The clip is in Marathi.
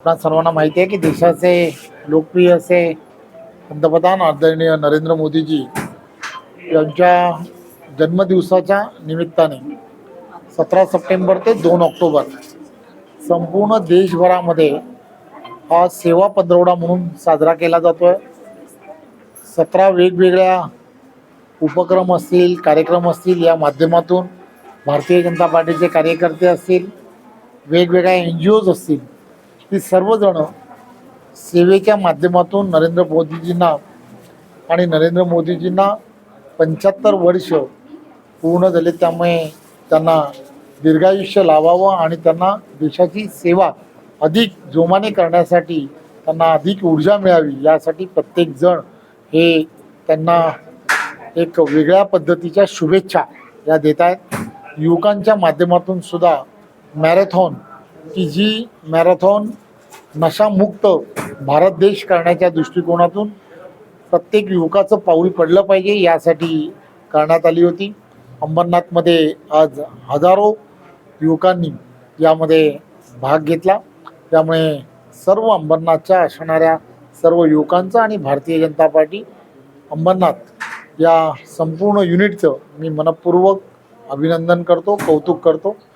आपणा सर्वांना माहिती आहे की देशाचे लोकप्रिय असे पंतप्रधान आदरणीय नरेंद्र मोदीजी यांच्या जन्मदिवसाच्या निमित्ताने सतरा सप्टेंबर ते दोन ऑक्टोबर संपूर्ण देशभरामध्ये हा सेवा पंधरवडा म्हणून साजरा केला जातो आहे सतरा वेगवेगळ्या उपक्रम असतील कार्यक्रम असतील या माध्यमातून भारतीय जनता पार्टीचे कार्यकर्ते असतील वेगवेगळ्या एन जी ओज असतील ती सर्वजण सेवेच्या माध्यमातून नरेंद्र मोदीजींना आणि नरेंद्र मोदीजींना पंच्याहत्तर वर्ष पूर्ण झाले. त्यामुळे त्यांना दीर्घायुष्य लावावं आणि त्यांना देशाची सेवा अधिक जोमाने करण्यासाठी त्यांना अधिक ऊर्जा मिळावी यासाठी प्रत्येकजण हे त्यांना एक वेगळ्या पद्धतीच्या शुभेच्छा या देत आहेत. युवकांच्या माध्यमातून सुद्धा मॅरेथॉन की जी मॅरेथॉन नशामुक्त भारत देश करण्याच्या दृष्टिकोनातून प्रत्येक युवकाचं पाऊल पडलं पाहिजे यासाठी करण्यात आली होती. अंबरनाथमध्ये आज हजारो युवकांनी यामध्ये भाग घेतला. त्यामुळे सर्व अंबरनाथच्या असणाऱ्या सर्व युवकांचं आणि भारतीय जनता पार्टी अंबरनाथ या संपूर्ण युनिटचं मी मनपूर्वक अभिनंदन करतो कौतुक करतो.